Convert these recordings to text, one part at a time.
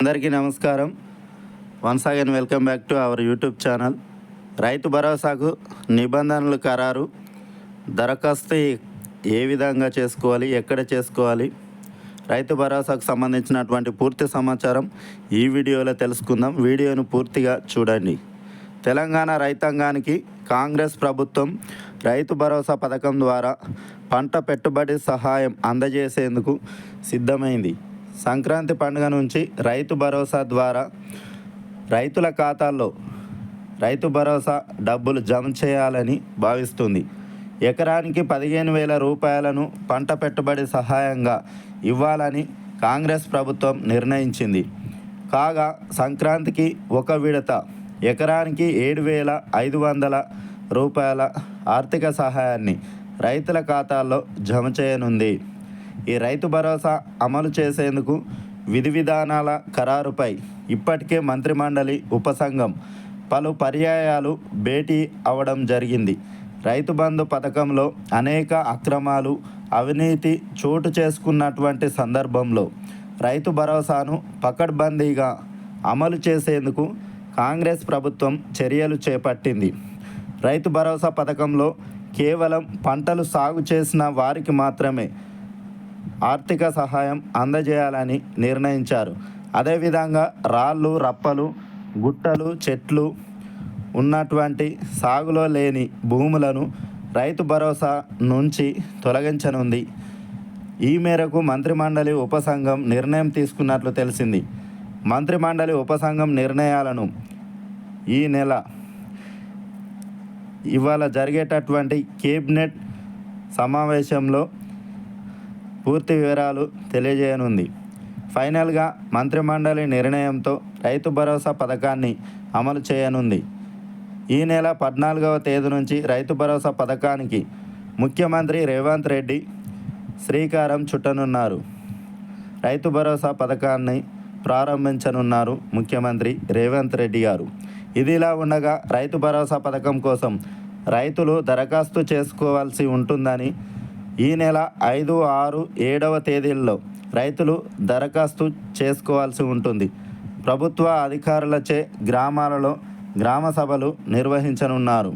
అందరికీ నమస్కారం. Once again welcome back to our YouTube channel రైతు భరోసాకు నిబంధనలు ఖరారు. దరఖాస్తు ఏ విధంగా చేసుకోవాలి? ఎక్కడ చేసుకోవాలి? రైతు భరోసాకు సంబంధించినటువంటి పూర్తి సమాచారం ఈ వీడియోలో తెలుసుకుందాం. వీడియోను పూర్తిగా చూడండి. తెలంగాణ రైతాంగానికి కాంగ్రెస్ ప్రభుత్వం రైతు భరోసా పథకం ద్వారా పంట పెట్టుబడి సహాయం అందజేసేందుకు సిద్ధమైంది. సంక్రాంతి పండుగ నుంచి రైతు భరోసా ద్వారా రైతుల ఖాతాల్లో రైతు భరోసా డబ్బులు జమ చేయాలని భావిస్తుంది. ఎకరానికి పదిహేను వేల రూపాయలను పంట పెట్టుబడి సహాయంగా ఇవ్వాలని కాంగ్రెస్ ప్రభుత్వం నిర్ణయించింది. కాగా సంక్రాంతికి ఒక విడత ఎకరానికి ఏడు వేల ఐదు వందల రూపాయల ఆర్థిక సహాయాన్ని రైతుల ఖాతాల్లో జమ చేయనుంది. ఈ రైతు భరోసా అమలు చేసేందుకు విధి విధానాల ఖరారుపై ఇప్పటికే మంత్రిమండలి ఉపసంఘం పలు పర్యాయాలు భేటీ అవడం జరిగింది. రైతు బంధు పథకంలో అనేక అక్రమాలు అవినీతి చోటు చేసుకున్నటువంటి సందర్భంలో రైతు భరోసాను పకడ్బందీగా అమలు చేసేందుకు కాంగ్రెస్ ప్రభుత్వం చర్యలు చేపట్టింది. రైతు భరోసా పథకంలో కేవలం పంటలు సాగు చేసిన వారికి మాత్రమే ఆర్థిక సహాయం అందజేయాలని నిర్ణయించారు. అదేవిధంగా రాళ్ళు రప్పలు గుట్టలు చెట్లు ఉన్నటువంటి సాగులో లేని భూములను రైతు భరోసా నుంచి తొలగించనుంది. ఈ మేరకు మంత్రిమండలి ఉపసంఘం నిర్ణయం తీసుకున్నట్లు తెలిసింది. మంత్రిమండలి ఉపసంఘం నిర్ణయాలను ఈ నెల ఇవాళ జరిగేటటువంటి కేబినెట్ సమావేశంలో పూర్తి వివరాలు తెలియజేయనుంది. ఫైనల్గా మంత్రిమండలి నిర్ణయంతో రైతు భరోసా పథకాన్ని అమలు చేయనుంది. ఈ నెల పద్నాలుగవ తేదీ నుంచి రైతు భరోసా పథకానికి ముఖ్యమంత్రి రేవంత్ రెడ్డి శ్రీకారం చుట్టనున్నారు. రైతు భరోసా పథకాన్ని ప్రారంభించనున్నారు ముఖ్యమంత్రి రేవంత్ రెడ్డి గారు. ఇదిలా ఉండగా రైతు భరోసా పథకం కోసం రైతులు దరఖాస్తు చేసుకోవాల్సి ఉంటుందని ఈ నెల ఐదు ఆరు ఏడవ తేదీల్లో రైతులు దరఖాస్తు చేసుకోవాల్సి ఉంటుంది. ప్రభుత్వ అధికారులచే గ్రామాలలో గ్రామ సభలు నిర్వహించనున్నారు.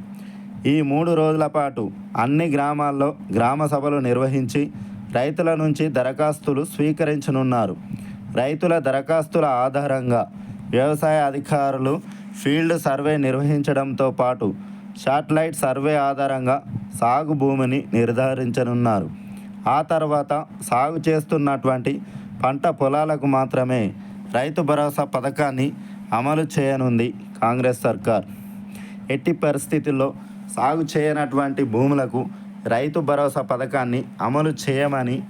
ఈ మూడు రోజుల పాటు అన్ని గ్రామాల్లో గ్రామ సభలు నిర్వహించి రైతుల నుంచి దరఖాస్తులు స్వీకరించనున్నారు. రైతుల దరఖాస్తుల ఆధారంగా వ్యవసాయ అధికారులు ఫీల్డ్ సర్వే నిర్వహించడంతో పాటు శాటిలైట్ సర్వే ఆధారంగా సాగు భూమిని నిర్ధారించనున్నారు. ఆ తర్వాత సాగు చేస్తున్నటువంటి పంట పొలాలకు మాత్రమే రైతు భరోసా పథకాన్ని అమలు చేయనుంది కాంగ్రెస్ సర్కార్. ఎట్టి పరిస్థితుల్లో సాగు చేయనటువంటి భూములకు రైతు భరోసా పథకాన్ని అమలు చేయమని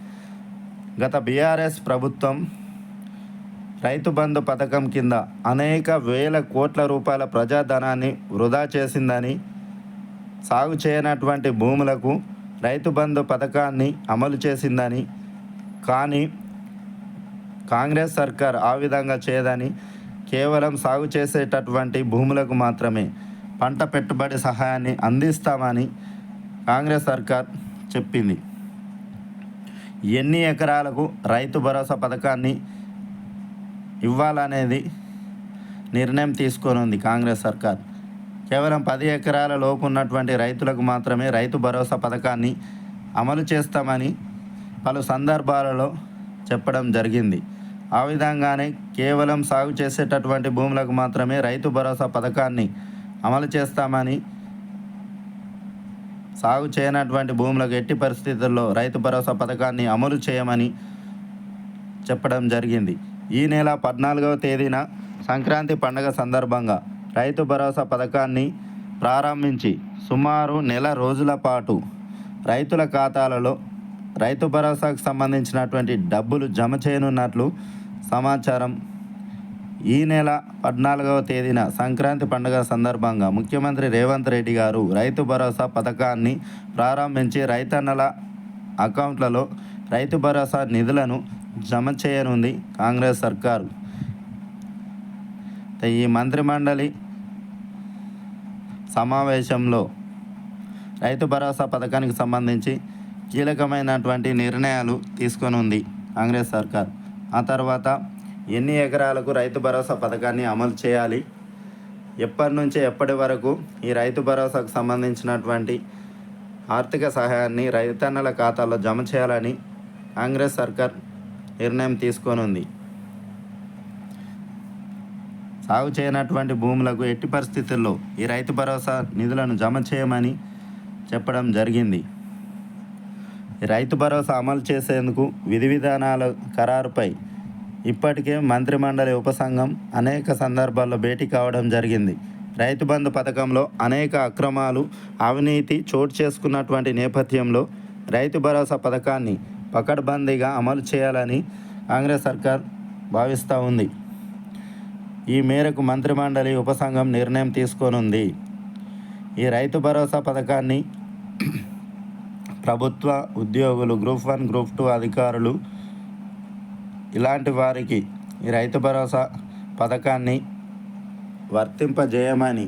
గత బీఆర్ఎస్ ప్రభుత్వం రైతు బంధు పథకం కింద అనేక వేల కోట్ల రూపాయల ప్రజాధనాన్ని వృధా చేసిందని సాగు చేయనటువంటి భూములకు రైతు బంధు పథకాన్ని అమలు చేసిందని కానీ కాంగ్రెస్ సర్కార్ ఆ విధంగా చేయదని కేవలం సాగు చేసేటటువంటి భూములకు మాత్రమే పంట పెట్టుబడి సహాయాన్ని అందిస్తామని కాంగ్రెస్ సర్కార్ చెప్పింది. ఎన్ని ఎకరాలకు రైతు భరోసా పథకాన్ని ఇవ్వాలనేది నిర్ణయం తీసుకొని కాంగ్రెస్ సర్కార్. కేవలం పది ఎకరాల లోపు ఉన్నటువంటి రైతులకు మాత్రమే రైతు భరోసా పథకాన్ని అమలు చేస్తామని పలు సందర్భాలలో చెప్పడం జరిగింది. ఆ విధంగానే కేవలం సాగు చేసేటటువంటి భూములకు మాత్రమే రైతు భరోసా పథకాన్ని అమలు చేస్తామని సాగు చేయనటువంటి భూములకు ఎట్టి పరిస్థితుల్లో రైతు భరోసా పథకాన్ని అమలు చేయమని చెప్పడం జరిగింది. ఈ నెల పద్నాలుగవ తేదీన సంక్రాంతి పండుగ సందర్భంగా రైతు భరోసా పథకాన్ని ప్రారంభించి సుమారు నెల రోజుల పాటు రైతుల ఖాతాలలో రైతు భరోసాకు సంబంధించినటువంటి డబ్బులు జమ చేయనున్నట్లు సమాచారం ఈ నెల పద్నాలుగవ తేదీన సంక్రాంతి పండుగ సందర్భంగా ముఖ్యమంత్రి రేవంత్ రెడ్డి గారు రైతు భరోసా పథకాన్ని ప్రారంభించి రైతన్నల అకౌంట్లలో రైతు భరోసా నిధులను జమ చేయనుంది కాంగ్రెస్ సర్కారు. ఈ మంత్రిమండలి సమావేశంలో రైతు భరోసా పథకానికి సంబంధించి కీలకమైనటువంటి నిర్ణయాలు తీసుకొని ఉంది కాంగ్రెస్ సర్కార్. ఆ తర్వాత ఎన్ని ఎకరాలకు రైతు భరోసా పథకాన్ని అమలు చేయాలి? ఎప్పటి నుంచి ఎప్పటి వరకు ఈ రైతు భరోసాకు సంబంధించినటువంటి ఆర్థిక సహాయాన్ని రైతన్నల ఖాతాలో జమ చేయాలని కాంగ్రెస్ సర్కార్ నిర్ణయం తీసుకోనుంది సాగు చేయనటువంటి భూములకు ఎట్టి పరిస్థితుల్లో ఈ రైతు భరోసా నిధులను జమ చేయమని చెప్పడం జరిగింది. రైతు భరోసా అమలు చేసేందుకు విధి విధానాల ఖరారుపై ఇప్పటికే మంత్రిమండలి ఉపసంఘం అనేక సందర్భాల్లో భేటీ కావడం జరిగింది. రైతు బంధు పథకంలో అనేక అక్రమాలు అవినీతి చోటు చేసుకున్నటువంటి నేపథ్యంలో రైతు భరోసా పథకాన్ని పకడ్బందీగా అమలు చేయాలని కాంగ్రెస్ సర్కార్ భావిస్తూ ఉంది. ఈ మేరకు మంత్రిమండలి ఉపసంఘం నిర్ణయం తీసుకోనుంది. ఈ రైతు భరోసా పథకాన్ని ప్రభుత్వ ఉద్యోగులు గ్రూప్ వన్ గ్రూప్ టూ అధికారులు ఇలాంటి వారికి ఈ రైతు భరోసా పథకాన్ని వర్తింపజేయమని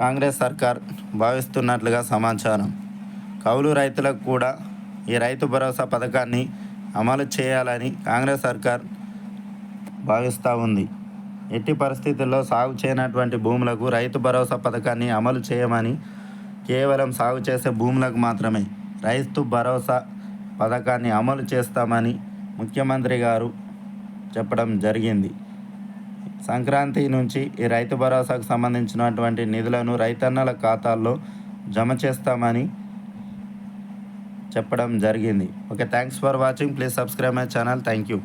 కాంగ్రెస్ సర్కార్ భావిస్తున్నట్లుగా సమాచారం. కౌలు రైతులకు కూడా ఈ రైతు భరోసా పథకాన్ని అమలు చేయాలని కాంగ్రెస్ సర్కార్ భావిస్తూ ఉంది. ఎట్టి పరిస్థితుల్లో సాగు చేయనటువంటి భూములకు రైతు భరోసా పథకాన్ని అమలు చేయమని కేవలం సాగు చేసే భూములకు మాత్రమే రైతు భరోసా పథకాన్ని అమలు చేస్తామని ముఖ్యమంత్రి గారు చెప్పడం జరిగింది. సంక్రాంతి నుంచి ఈ రైతు భరోసాకు సంబంధించినటువంటి నిధులను రైతన్నల ఖాతాల్లో జమ చేస్తామని చెప్పడం జరిగింది. Okay thanks for watching. Please subscribe my channel. Thank you.